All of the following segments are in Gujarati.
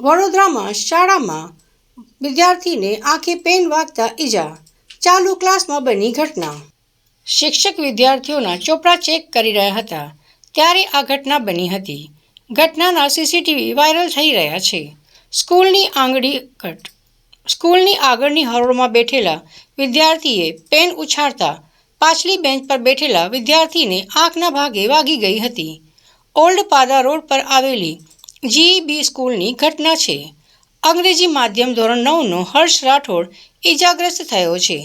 વડોદરામાં, શાળામાં વિદ્યાર્થીને આંખે પેન વાગતા ઈજા, ચાલુ ક્લાસમાં બની ઘટના. શિક્ષક વિદ્યાર્થીઓના ચોપડા ચેક કરી રહ્યા હતા. ત્યારે આ ઘટના બની હતી. ઘટનાના સીસીટીવી વાયરલ થઈ રહ્યા છે. સ્કૂલની આંગળી ઘટ સ્કૂલની આગળની હરોળમાં બેઠેલા વિદ્યાર્થીએ પેન ઉછાળતા પાછલી બેન્ચ પર બેઠેલા વિદ્યાર્થીને આંખના ભાગે વાગી ગઈ હતી. ઓલ્ડ પાદા રોડ પર આવેલી જીઈબી સ્કૂલની ઘટના છે. અંગ્રેજી માધ્યમ ધોરણ નવનો હર્ષ રાઠોડ ઈજાગ્રસ્ત થયો છે.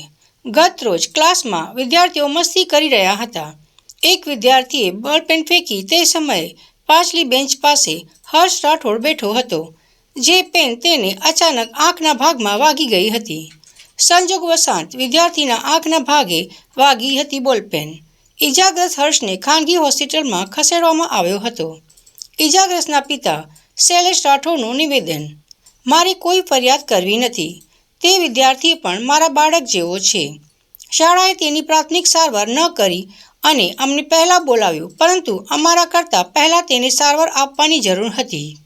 ગત રોજ ક્લાસમાં વિદ્યાર્થીઓ મસ્તી કરી રહ્યા હતા. એક વિદ્યાર્થીએ બોલપેન ફેંકી તે સમયે પાછલી બેન્ચ પાસે હર્ષ રાઠોડ બેઠો હતો, જે પેન તેને અચાનક આંખના ભાગમાં વાગી ગઈ હતી. સંજોગ વસાંત વિદ્યાર્થીના આંખના ભાગે વાગી હતી બોલપેન. ઈજાગ્રસ્ત હર્ષને ખાનગી હોસ્પિટલમાં ખસેડવામાં આવ્યો હતો. ઈજાગ્રસ્તના પિતા શૈલેષ રાઠોડનું નિવેદન, મારી કોઈ ફરિયાદ કરવી નથી. તે વિદ્યાર્થી પણ મારા બાળક જેવો છે. શાળાએ તેની પ્રાથમિક સારવાર ન કરી અને અમને પહેલાં બોલાવ્યું, પરંતુ અમારા કરતાં પહેલાં તેને સારવાર આપવાની જરૂર હતી.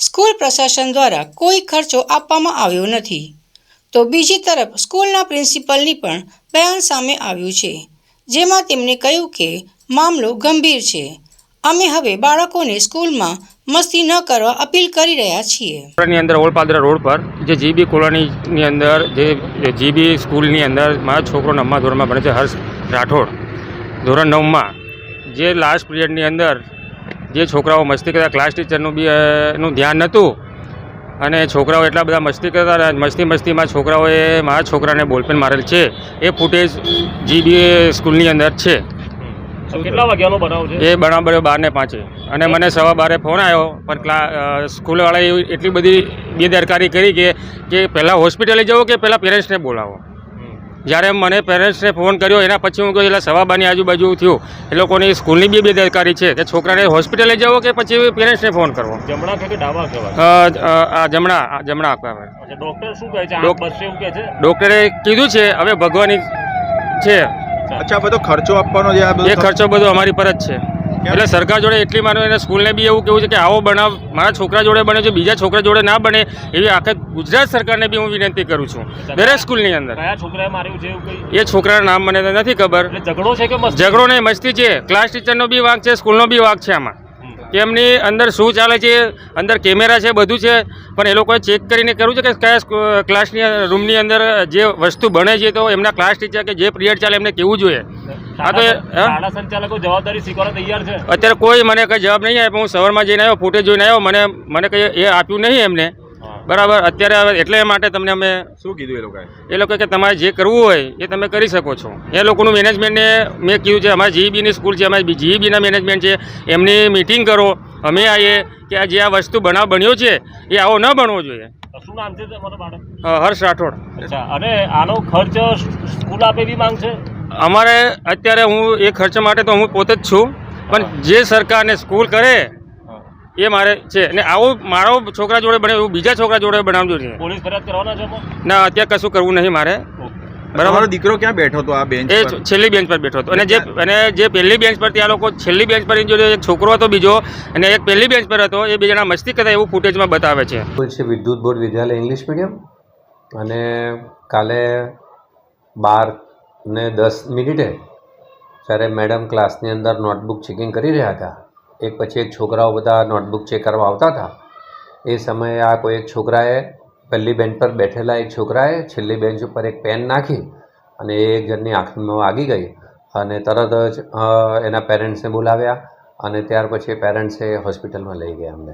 સ્કૂલ પ્રશાસન દ્વારા કોઈ ખર્ચો આપવામાં આવ્યો નથી. તો બીજી તરફ સ્કૂલના પ્રિન્સિપલની પણ બયાન સામે આવ્યું છે, જેમાં તેમણે કહ્યું કે મામલો ગંભીર છે. અમે હવે બાળકોને સ્કૂલમાં મસ્તી ન કરવા અપીલ કરી રહ્યા છીએ. ની અંદર ઓલપાદરા રોડ પર જે જીબી કોલોનીની અંદર જે જીબી સ્કૂલની અંદર મારા છોકરો નવમા ધોરણમાં ભણે છે, હર્ષ રાઠોડ. ધોરણ નવમાં જે લાસ્ટ પીરિયડની અંદર જે છોકરાઓ મસ્તી કરતા ક્લાસ ટીચરનું બી એનું ધ્યાન નહોતું અને છોકરાઓ એટલા બધા મસ્તી કરતા મસ્તી મસ્તીમાં છોકરાઓએ મારા છોકરાને બોલપેન મારેલ છે. એ ફૂટેજ જીબી સ્કૂલની અંદર છે. કેટલા વાગ્યાનો બનાવ છે? એ બરાબર બાર ને પાંચે. અને મને સવા બારે ફોન આવ્યો પણ ક્લા સ્કૂલવાળાએ એટલી બધી બેદરકારી કરી કે કે પહેલાં હોસ્પિટલે જવો કે પહેલાં પેરેન્ટ્સને બોલાવો? જ્યારે મને પેરેન્ટ્સને ફોન કર્યો એના પછી હું કહ્યું એટલે સવા બારની આજુબાજુ થયું. એ લોકોની સ્કૂલની બી બેદરકારી છે કે છોકરાને હોસ્પિટલે જવો કે પછી પેરેન્ટ્સને ફોન કરવો? જમણા કે ડાબા કહેવાય? જમણા જમણા આપવા ડૉક્ટર શું કહે છે? ડૉક્ટરે કીધું છે હવે ભગવાની છે. અચ્છા. બધો ખર્ચો આપવાનો જે આ એ ખર્ચો બધો અમારી પર જ છે. એટલે સરકાર જોડે એટલી મારું એને સ્કૂલને બી એવું કેવું છે કે આવો બનાવ મારા છોકરા જોડે બને છે બીજા છોકરા જોડે ના બને એવી આખા ગુજરાત સરકારને બી હું વિનંતી કરું છું. દરેક સ્કૂલની અંદર. એ છોકરાના નામ મને તો નથી ખબર. ઝઘડો છે કે ઝઘડો નહીં મસ્તી છે. ક્લાસ ટીચરનો બી વાંક છે સ્કૂલનો બી વાંક છે આમાં. કે એમની અંદર શું ચાલે છે અંદર કેમેરા છે બધું છે પણ એ લોકોએ ચેક કરીને કરવું છે કે કયા ક્લાસની રૂમની અંદર જે વસ્તુ બને છે તો એમના ક્લાસ ટીચર કે જે પીરિયડ ચાલે એમને કેવું જોઈએ? તો સંચાલકો જવાબદારી સ્વીકારવા તૈયાર છે. અત્યારે કોઈ મને કંઈ જવાબ નહીં આપ્યો હું સવારમાં જઈને આવ્યો ફૂટેજ જોઈને આવ્યો મને મને કંઈ એ આપ્યું નહીં એમને. બરાબર? અત્યારે હવે એટલે માટે તમને અમે શું કીધું એ લોકોએ? એ લોકો કે તમારે જે કરવું હોય એ તમે કરી શકો છો. એ લોકોનું મેનેજમેન્ટને મેં કીધું છે અમારી જીઈબીની સ્કૂલ છે અમારી જીઈબીના મેનેજમેન્ટ છે એમની મિટિંગ કરો. અમે આવીએ કે આ જે આ વસ્તુ બનાવ બન્યો છે એ આવો ન બનવો જોઈએ. શું નામ છે તમારું બાળક? અ, હર્ષ રાઠોડ. અને આનો ખર્ચ સ્કૂલ આપે એવી માંગ છે? અમારે અત્યારે હું એ ખર્ચ માટે તો હું પોતે જ છું પણ જે સરકારને સ્કૂલ કરે એ મારે છે. અને આવો મારો છોકરા જોડે બને એવું બીજા છોકરા જોડે બનાવજો છે. પોલીસ ફરિયાદ કરવાના છો ના અત્યારે કશું કરવું નહીં મારે. બરાબર? દીકરો ક્યાં બેઠો હતો આ બેન્ચ એ છેલ્લી બેન્ચ પર બેઠો હતો. અને જે અને જે પહેલી બેન્ચ પર ત્યાં લોકો છેલ્લી બેન્ચ પર જો એક છોકરો હતો બીજો અને એક પહેલી બેન્ચ પર હતો એ બે જણા મસ્તી કરતા એવું ફૂટેજમાં બતાવે છે. છે વિદ્યુત બોર્ડ વિદ્યાલય ઇંગ્લિશ મીડિયમ? અને કાલે બાર ને દસ મિનિટે જ્યારે મેડમ ક્લાસની અંદર નોટબુક ચેકિંગ કરી રહ્યા હતા એક પછી એક છોકરાઓ બધા નોટબુક ચેક કરવા આવતા હતા. એ સમયે આ કોઈ એક છોકરાએ પહેલી બેન્ચ પર બેઠેલા એક છોકરાએ છેલ્લી બેન્ચ ઉપર એક પેન નાખી અને એ એક જણની આંખમાં વાગી ગઈ અને તરત જ એના પેરેન્ટ્સને બોલાવ્યા અને ત્યાર પછી પેરેન્ટ્સે હોસ્પિટલમાં લઈ ગયા અમને.